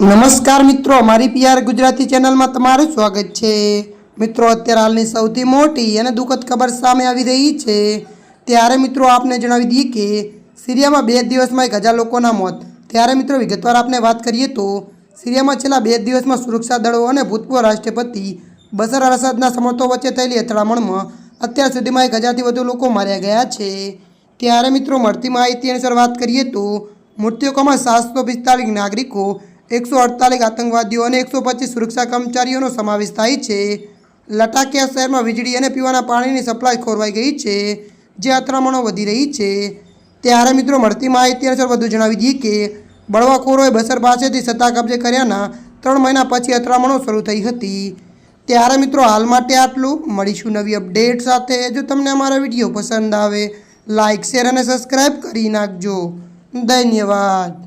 નમસ્કાર મિત્રો મારી પીઆર ગુજરાતી ચેનલમાં તમારું સ્વાગત છે. મિત્રો, અત્યારે હાલની સૌથી મોટી અને દુઃખદ ખબર સામે આવી રહી છે. ત્યારે મિત્રો, આપને જણાવી દઈએ કે સિરિયામાં બે દિવસમાં એક હજાર લોકોના મોત. ત્યારે મિત્રો, વિગતવાર આપને વાત કરીએ તો સિરિયામાં છેલ્લા બે દિવસમાં સુરક્ષા દળો અને ભૂતપૂર્વ રાષ્ટ્રપતિ બશર અલ અસદના સમર્થો વચ્ચે થયેલી અથડામણમાં અત્યાર સુધીમાં એક હજારથી વધુ લોકો માર્યા ગયા છે. ત્યારે મિત્રો, મળતી માહિતી અનુસાર વાત કરીએ તો મૃત્યુકોમાં સાતસો પિસ્તાલીસ નાગરિકો એકસો અડતાલીસ આતંકવાદીઓ અને એકસો પચીસ સુરક્ષા કર્મચારીઓનો સમાવેશ થાય છે. લટાકિયા શહેરમાં વીજળી અને પીવાના પાણીની સપ્લાય ખોરવાઈ ગઈ છે, જે અથડામણો વધી રહી છે. ત્યારે મિત્રો, મળતી માહિતી અનુસાર વધુ જણાવી દઈએ કે, બળવાખોરોએ બસર પાસેથી સત્તા કબજે કર્યાના ત્રણ મહિના પછી અથડામણો શરૂ થઈ હતી. ત્યારે મિત્રો, હાલ માટે આટલું. મળીશું નવી અપડેટ સાથે. જો તમને અમારા વીડિયો પસંદ આવે લાઇક શેર અને સબસ્ક્રાઈબ કરી નાખજો. ધન્યવાદ.